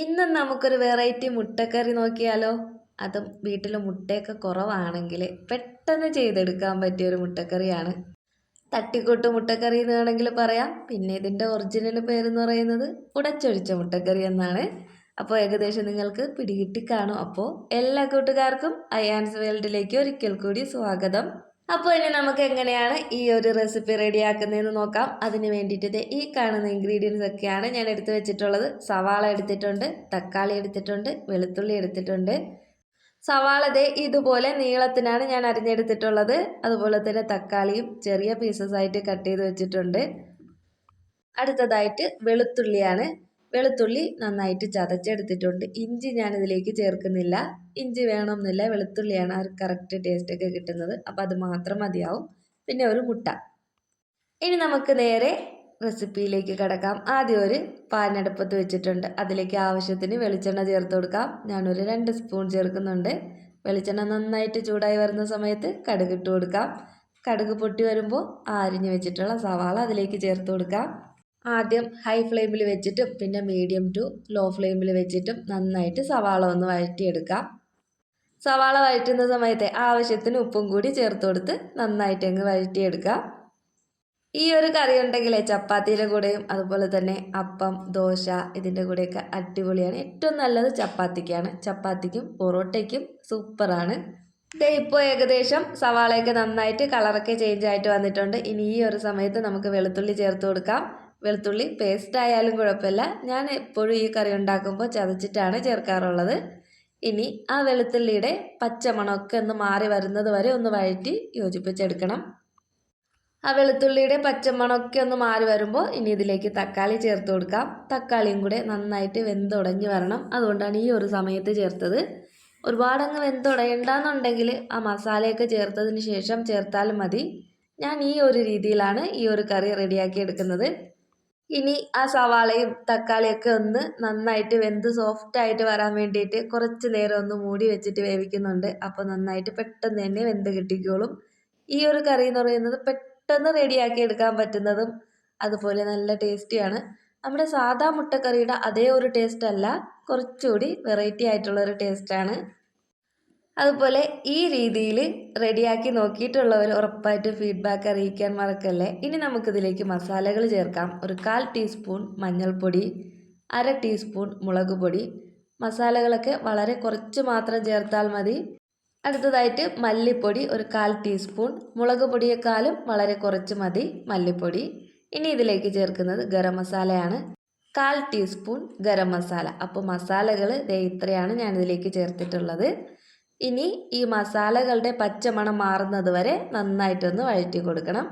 ഇന്ന് നമുക്കൊരു വെറൈറ്റി മുട്ടക്കറി നോക്കിയാലോ? അതും വീട്ടിൽ മുട്ടയൊക്കെ കുറവാണെങ്കിൽ പെട്ടെന്ന് ചെയ്തെടുക്കാൻ പറ്റിയ ഒരു മുട്ടക്കറിയാണ്. തട്ടിക്കൂട്ട് മുട്ടക്കറി എന്ന് വേണമെങ്കിൽ പറയാം. പിന്നെ ഇതിന്റെ ഒറിജിനൽ പേരെന്ന് പറയുന്നത് ഉടച്ചൊഴിച്ച മുട്ടക്കറി എന്നാണ്. അപ്പോൾ ഏകദേശം നിങ്ങൾക്ക് പിടികിട്ടി കാണും. അപ്പോൾ എല്ലാ കൂട്ടുകാർക്കും അയാൻസ് വേൾഡിലേക്ക് ഒരിക്കൽ കൂടി സ്വാഗതം. അപ്പോൾ ഇനി നമുക്ക് എങ്ങനെയാണ് ഈ ഒരു റെസിപ്പി റെഡിയാക്കുന്നതെന്ന് നോക്കാം. അതിന് വേണ്ടിയിട്ട് ഈ കാണുന്ന ഇൻഗ്രീഡിയൻസ് ഒക്കെയാണ് ഞാൻ എടുത്തു വെച്ചിട്ടുള്ളത്. സവാള എടുത്തിട്ടുണ്ട് തക്കാളി എടുത്തിട്ടുണ്ട് വെളുത്തുള്ളി എടുത്തിട്ടുണ്ട്. സവാള ദേ ഇതുപോലെ നീളത്തിനാണ് ഞാൻ അരിഞ്ഞെടുത്തിട്ടുള്ളത്. അതുപോലെ തന്നെ തക്കാളിയും ചെറിയ പീസസ് ആയിട്ട് കട്ട് ചെയ്ത് വെച്ചിട്ടുണ്ട്. അടുത്തതായിട്ട് വെളുത്തുള്ളിയാണ് വെളുത്തുള്ളി നന്നായിട്ട് ചതച്ചെടുത്തിട്ടുണ്ട്. ഇഞ്ചി ഞാനിതിലേക്ക് ചേർക്കുന്നില്ല. ഇഞ്ചി വേണമെന്നില്ല. വെളുത്തുള്ളിയാണ് ആ കറക്റ്റ് ടേസ്റ്റൊക്കെ കിട്ടുന്നത്. അപ്പോൾ അത് മാത്രം മതിയാവും. പിന്നെ ഒരു മുട്ട. ഇനി നമുക്ക് നേരെ റെസിപ്പിയിലേക്ക് കിടക്കാം. ആദ്യം ഒരു പാനടുപ്പത്ത് വെച്ചിട്ടുണ്ട്. അതിലേക്ക് ആവശ്യത്തിന് വെളിച്ചെണ്ണ ചേർത്ത് കൊടുക്കാം. ഞാനൊരു രണ്ട് സ്പൂൺ ചേർക്കുന്നുണ്ട്. വെളിച്ചെണ്ണ നന്നായിട്ട് ചൂടായി വരുന്ന സമയത്ത് കടുക് ഇട്ട് കൊടുക്കാം. കടുക് പൊട്ടി വരുമ്പോൾ അരിഞ്ഞ് വെച്ചിട്ടുള്ള സവാള അതിലേക്ക് ചേർത്ത് കൊടുക്കാം. ആദ്യം ഹൈ ഫ്ലെയിമിൽ വെച്ചിട്ടും പിന്നെ മീഡിയം ടു ലോ ഫ്ലെയിമിൽ വെച്ചിട്ടും നന്നായിട്ട് സവാള ഒന്ന് വഴറ്റിയെടുക്കാം. സവാള വഴറ്റുന്ന സമയത്ത് ആവശ്യത്തിന് ഉപ്പും കൂടി ചേർത്ത് കൊടുത്ത് നന്നായിട്ട് അങ്ങ് വഴറ്റിയെടുക്കാം. ഈ ഒരു കറി ഉണ്ടെങ്കിൽ ചപ്പാത്തിയുടെ കൂടെയും അതുപോലെ തന്നെ അപ്പം ദോശ ഇതിന്റെ കൂടെയൊക്കെ അടിപൊളിയാണ്. ഏറ്റവും നല്ലത് ചപ്പാത്തിക്കാണ്. ചപ്പാത്തിക്കും പൊറോട്ടയ്ക്കും സൂപ്പറാണ്. ഇതേ ഇപ്പോൾ ഏകദേശം സവാളയൊക്കെ നന്നായിട്ട് കളറൊക്കെ ചേഞ്ച് ആയിട്ട് വന്നിട്ടുണ്ട്. ഇനി ഈ ഒരു സമയത്ത് നമുക്ക് വെളുത്തുള്ളി ചേർത്ത് കൊടുക്കാം. വെളുത്തുള്ളി പേസ്റ്റ് ആയാലും കുഴപ്പമില്ല. ഞാൻ എപ്പോഴും ഈ കറി ഉണ്ടാക്കുമ്പോൾ ചതച്ചിട്ടാണ് ചേർക്കാറുള്ളത്. ഇനി ആ വെളുത്തുള്ളിയുടെ പച്ചമണമൊക്കെ ഒന്ന് മാറി വരുന്നത് വരെ ഒന്ന് വഴറ്റി യോജിപ്പിച്ചെടുക്കണം. ആ വെളുത്തുള്ളിയുടെ പച്ചമണമൊക്കെ ഒന്ന് മാറി വരുമ്പോൾ ഇനി ഇതിലേക്ക് തക്കാളി ചേർത്ത് കൊടുക്കാം. തക്കാളിയും കൂടെ നന്നായിട്ട് വെന്തുടഞ്ഞ് വരണം. അതുകൊണ്ടാണ് ഈ ഒരു സമയത്ത് ചേർത്തത്. ഒരുപാടങ്ങ് വെന്തുടയണ്ടെന്നുണ്ടെങ്കിൽ ആ മസാലയൊക്കെ ചേർത്തതിന് ശേഷം ചേർത്താലും മതി. ഞാൻ ഈ ഒരു രീതിയിലാണ് ഈ ഒരു കറി റെഡിയാക്കി എടുക്കുന്നത്. ഇനി ആ സവാളയും തക്കാളിയൊക്കെ ഒന്ന് നന്നായിട്ട് വെന്ത് സോഫ്റ്റ് ആയിട്ട് വരാൻ വേണ്ടിയിട്ട് കുറച്ച് നേരം ഒന്ന് മൂടി വെച്ചിട്ട് വേവിക്കുന്നുണ്ട്. അപ്പോൾ നന്നായിട്ട് പെട്ടെന്ന് തന്നെ വെന്ത് കിട്ടിക്കോളും. ഈ ഒരു കറി എന്ന് പറയുന്നത് പെട്ടെന്ന് റെഡിയാക്കി എടുക്കാൻ പറ്റുന്നതും അതുപോലെ നല്ല ടേസ്റ്റിയാണ് നമ്മുടെ സാധാ മുട്ടക്കറിയുടെ അതേ ഒരു ടേസ്റ്റ് അല്ല കുറച്ചുകൂടി വെറൈറ്റി ആയിട്ടുള്ള ഒരു ടേസ്റ്റാണ് അതുപോലെ ഈ രീതിയിൽ റെഡിയാക്കി നോക്കിയിട്ടുള്ളവർ ഉറപ്പായിട്ട് ഫീഡ്ബാക്ക് അറിയിക്കാൻ മറക്കല്ലേ? ഇനി നമുക്കിതിലേക്ക് മസാലകൾ ചേർക്കാം. ഒരു കാൽ ടീസ്പൂൺ മഞ്ഞൾപ്പൊടി അര ടീസ്പൂൺ മുളക് പൊടി. മസാലകളൊക്കെ വളരെ കുറച്ച് മാത്രം ചേർത്താൽ മതി. അടുത്തതായിട്ട് മല്ലിപ്പൊടി ഒരു കാൽ ടീസ്പൂൺ മുളക് പൊടിയേക്കാളും വളരെ കുറച്ച് മതി മല്ലിപ്പൊടി. ഇനി ഇതിലേക്ക് ചേർക്കുന്നത് ഗരം മസാലയാണ്. കാൽ ടീസ്പൂൺ ഗരം മസാല. അപ്പോൾ മസാലകൾ ഇത്രയാണ് ഞാനിതിലേക്ക് ചേർത്തിട്ടുള്ളത്. ഇനി ഈ മസാലകളുടെ പച്ചമണം മാറുന്നത് വരെ നന്നായിട്ടൊന്ന് വഴറ്റി കൊടുക്കണം.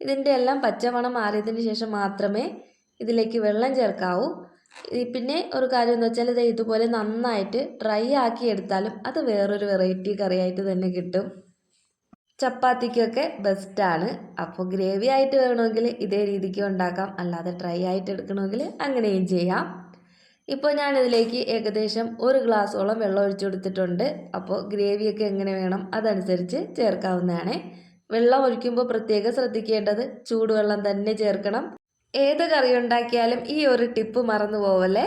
ഇതിന്റെ എല്ലാം പച്ചമണം മാറിയതിന് ശേഷം മാത്രമേ ഇതിലേക്ക് വെള്ളം ചേർക്കാവൂ. പിന്നെ ഒരു കാര്യം എന്ന് വെച്ചാൽ ഇത് ഇതുപോലെ നന്നായിട്ട് ഡ്രൈ ആക്കി എടുത്താലും അത് വേറൊരു വെറൈറ്റി കറിയായിട്ട് തന്നെ കിട്ടും. ചപ്പാത്തിക്കൊക്കെ ബെസ്റ്റാണ് അപ്പോൾ ഗ്രേവി ആയിട്ട് വേണമെങ്കിൽ ഇതേ രീതിക്ക് ഉണ്ടാക്കാം. അല്ലാതെ ഡ്രൈ ആയിട്ട് എടുക്കണമെങ്കിൽ അങ്ങനെയും ചെയ്യാം. ഇപ്പോൾ ഞാനിതിലേക്ക് ഏകദേശം ഒരു ഗ്ലാസ്സോളം വെള്ളം ഒഴിച്ചു കൊടുത്തിട്ടുണ്ട്. അപ്പോൾ ഗ്രേവിയൊക്കെ എങ്ങനെ വേണം അതനുസരിച്ച് ചേർക്കാവുന്നതാണ്. വെള്ളം ഒഴിക്കുമ്പോൾ പ്രത്യേകം ശ്രദ്ധിക്കേണ്ടത് ചൂടുവെള്ളം തന്നെ ചേർക്കണം. ഏത് കറി ഉണ്ടാക്കിയാലും ഈ ഒരു ടിപ്പ് മറന്നു പോവല്ലേ?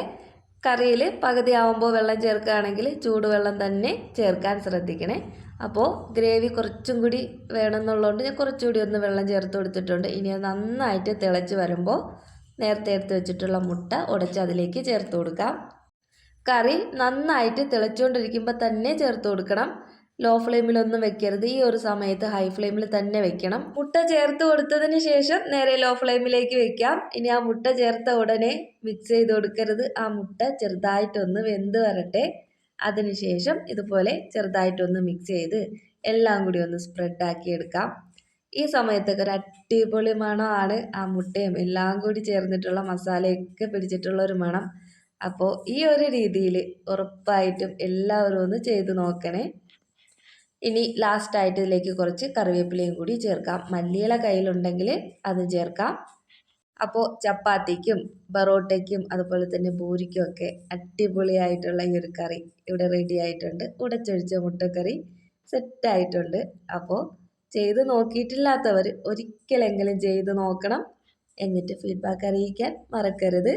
കറിയിൽ പകുതി ആവുമ്പോൾ വെള്ളം ചേർക്കുകയാണെങ്കിൽ ചൂടുവെള്ളം തന്നെ ചേർക്കാൻ ശ്രദ്ധിക്കണേ. അപ്പോൾ ഗ്രേവി കുറച്ചും കൂടി വേണമെന്നുള്ളതുകൊണ്ട് ഞാൻ കുറച്ചുകൂടി ഒന്ന് വെള്ളം ചേർത്ത് കൊടുത്തിട്ടുണ്ട്. ഇനി അത് നന്നായിട്ട് തിളച്ച് വരുമ്പോൾ നേരത്തെ എടുത്ത് വെച്ചിട്ടുള്ള മുട്ട ഉടച്ച് അതിലേക്ക് ചേർത്ത് കൊടുക്കാം. കറി നന്നായിട്ട് തിളച്ചുകൊണ്ടിരിക്കുമ്പോൾ തന്നെ ചേർത്ത് കൊടുക്കണം. ലോ ഫ്ലെയിമിലൊന്നും വെക്കരുത്. ഈ ഒരു സമയത്ത് ഹൈ ഫ്ലെയിമിൽ തന്നെ വെക്കണം. മുട്ട ചേർത്ത് കൊടുത്തതിന് ശേഷം നേരെ ലോ ഫ്ലെയിമിലേക്ക് വെക്കാം. ഇനി ആ മുട്ട ചേർത്ത ഉടനെ മിക്സ് ചെയ്ത് കൊടുക്കരുത്. ആ മുട്ട ചെറുതായിട്ടൊന്ന് വെന്ത് വരട്ടെ. അതിനുശേഷം ഇതുപോലെ ചെറുതായിട്ടൊന്ന് മിക്സ് ചെയ്ത് എല്ലാം കൂടി ഒന്ന് സ്പ്രെഡാക്കി എടുക്കാം. ഈ സമയത്തൊക്കെ ഒരു അടിപൊളി മണമാണ് ആ മുട്ടയും എല്ലാം കൂടി ചേർന്നിട്ടുള്ള മസാലയൊക്കെ പിടിച്ചിട്ടുള്ള ഒരു മണം. അപ്പോൾ ഈ ഒരു രീതിയിൽ ഉറപ്പായിട്ടും എല്ലാവരും ഒന്ന് ചെയ്ത് നോക്കണേ. ഇനി ലാസ്റ്റായിട്ട് ഇതിലേക്ക് കുറച്ച് കറിവേപ്പിലയും കൂടി ചേർക്കാം. മല്ലിയില കയ്യിലുണ്ടെങ്കിൽ അത് ചേർക്കാം. അപ്പോൾ ചപ്പാത്തിക്കും ബറോട്ടയ്ക്കും അതുപോലെ തന്നെ പൂരിക്കും ഒക്കെ അടിപൊളിയായിട്ടുള്ള ഈ ഒരു കറി ഇവിടെ റെഡി ആയിട്ടുണ്ട്. ഉടച്ചൊഴിച്ച മുട്ടക്കറി സെറ്റായിട്ടുണ്ട് അപ്പോൾ ചെയ്ത് നോക്കിയിട്ടില്ലാത്തവർ ഒരിക്കലെങ്കിലും ചെയ്ത് നോക്കണം എന്നിട്ട് ഫീഡ്ബാക്ക് അറിയിക്കാൻ മറക്കരുത്.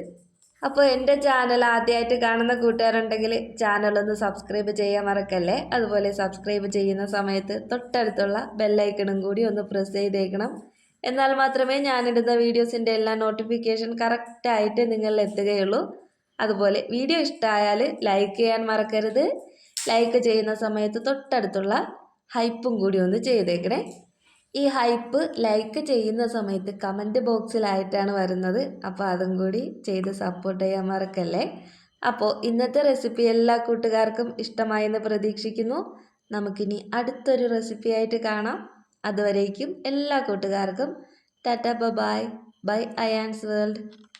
അപ്പോൾ എന്റെ ചാനൽ ആദ്യമായിട്ട് കാണുന്ന കൂട്ടുകാരുണ്ടെങ്കിൽ ചാനലൊന്ന് സബ്സ്ക്രൈബ് ചെയ്യാൻ മറക്കല്ലേ? അതുപോലെ സബ്സ്ക്രൈബ് ചെയ്യുന്ന സമയത്ത് തൊട്ടടുത്തുള്ള ബെല്ലൈക്കണും കൂടി ഒന്ന് പ്രസ് ചെയ്തേക്കണം. എന്നാൽ മാത്രമേ ഞാനിടുന്ന വീഡിയോസിന്റെ എല്ലാ നോട്ടിഫിക്കേഷൻ കറക്റ്റായിട്ട് നിങ്ങളിൽ എത്തുകയുള്ളൂ. അതുപോലെ വീഡിയോ ഇഷ്ടമായാൽ ലൈക്ക് ചെയ്യാൻ മറക്കരുത്. ലൈക്ക് ചെയ്യുന്ന സമയത്ത് തൊട്ടടുത്തുള്ള ഹൈപ്പും കൂടി ഒന്ന് ചെയ്തേക്കണേ. ഈ ഹൈപ്പ് ലൈക്ക് ചെയ്യുന്ന സമയത്ത് കമന്റ് ബോക്സിലായിട്ടാണ് വരുന്നത്. അപ്പോൾ അതും കൂടി ചെയ്ത് സപ്പോർട്ട് ചെയ്യാൻ മറക്കല്ലേ? അപ്പോൾ ഇന്നത്തെ റെസിപ്പി എല്ലാ കൂട്ടുകാർക്കും ഇഷ്ടമായെന്ന് പ്രതീക്ഷിക്കുന്നു. നമുക്കിനി അടുത്തൊരു റെസിപ്പി ആയിട്ട് കാണാം. അതുവരേക്കും എല്ലാ കൂട്ടുകാർക്കും. Tata bye bye Ayaan's world.